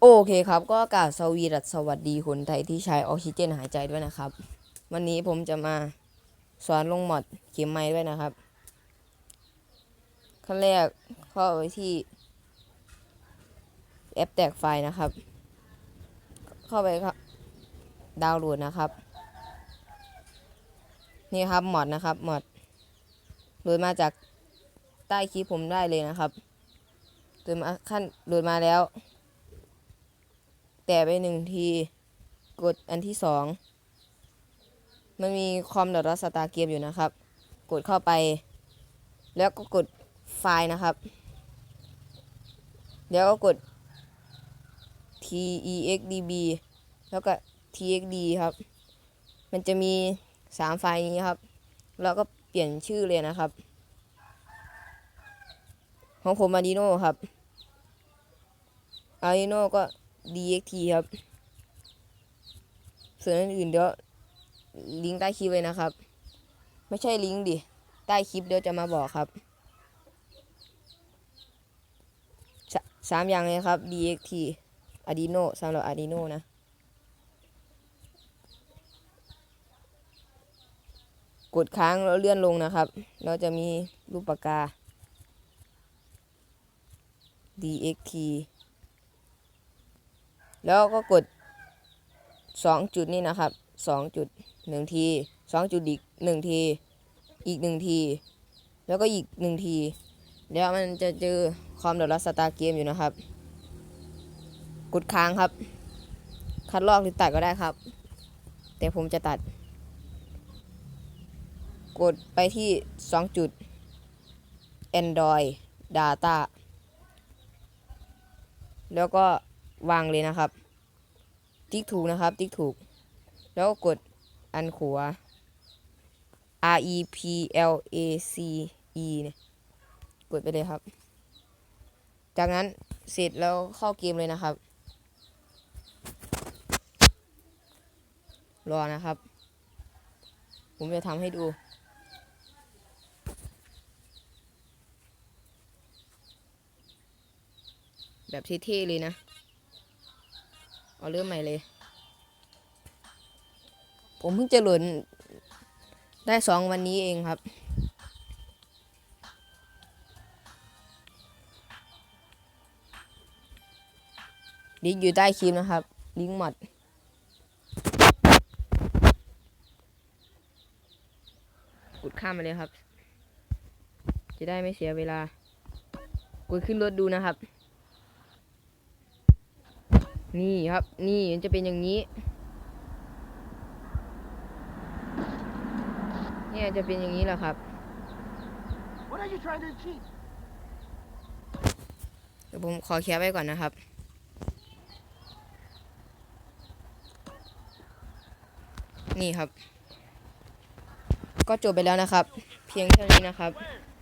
โอเคครับ ก็กล่าวสวีดัสสวัสดีคนไทยที่ใช้ออกซิเจนหายใจด้วยนะครับ วันนี้ผมจะมาสอนลงหมอดเข็มไม้ด้วยนะครับ ขั้นแรกเข้าไปที่แอปแตกไฟนะครับ เข้าไปครับดาวน์โหลดนะครับ นี่ครับหมอดนะครับหมอดโหลดมาจากใต้คลิปผมได้เลยนะครับโหลดมาขั้นโหลดมาแล้ว แต่ไปหนึ่งที กดอันที่สองมันมีคอมดอทสตาร์เกมอยู่นะครับ กดเข้าไป แล้วก็กดไฟล์นะครับ แล้วก็กด texdb แล้วก็ txd ครับ มันจะมีสามไฟล์นี้ครับ แล้วก็เปลี่ยนชื่อเลยนะครับ ของผม Arduino ครับ Arduino ก็ dxt ครับ ส่วนอื่นๆเดี๋ยวลิงก์ใต้คลิปเลยนะครับ ไม่ใช่ลิงก์ดิ ใต้คลิปเดี๋ยวจะมาบอกครับสสามอย่างเลยครับ dxt Arduino สำหรับ Arduino นะกดค้างแล้วเลื่อนลงนะครับ เราจะมีรูปปากกา dxt แล้วก็กด 2 จุดนี่นะครับ 2 จุด 1 ที 2 จุดอีก 1 ที อีก 1 ที แล้วก็อีก 1 ที แล้วมันจะเจอความเดือดร้อนสตาร์เกมอยู่นะครับ กดค้างครับ คัดลอกหรือตัดก็ได้ครับ แต่ผมจะตัด กดไปที่ 2 จุด Android Data แล้วก็ วางเลยนะครับ ติ๊กถูกนะครับ ติ๊กถูก แล้วก็กดอันขวา R E P L A C E เนี่ยกดไปเลยครับ จากนั้นเสร็จแล้วเข้าเกมเลยนะครับ รอนะครับ ผมจะทำให้ดูแบบเท่ๆเลยนะ เอาเริ่มใหม่เลย ผมเพิ่งจะหลดได้สองวันนี้เองครับ ลิงก์อยู่ใต้คลิปนะครับ ลิงก์หมดกดข้ามไปเลยครับ จะได้ไม่เสียเวลากดขึ้นรถดูนะครับ นี่ครับ นี่มันจะเป็นอย่างนี้ เนี่ยจะเป็นอย่างนี้แหละครับ What are you trying to achieve? เดี๋ยวผมขอแคปไว้ก่อนนะครับนี่ครับ ก็จบไปแล้วนะครับ เพียงเท่านี้นะครับ Where?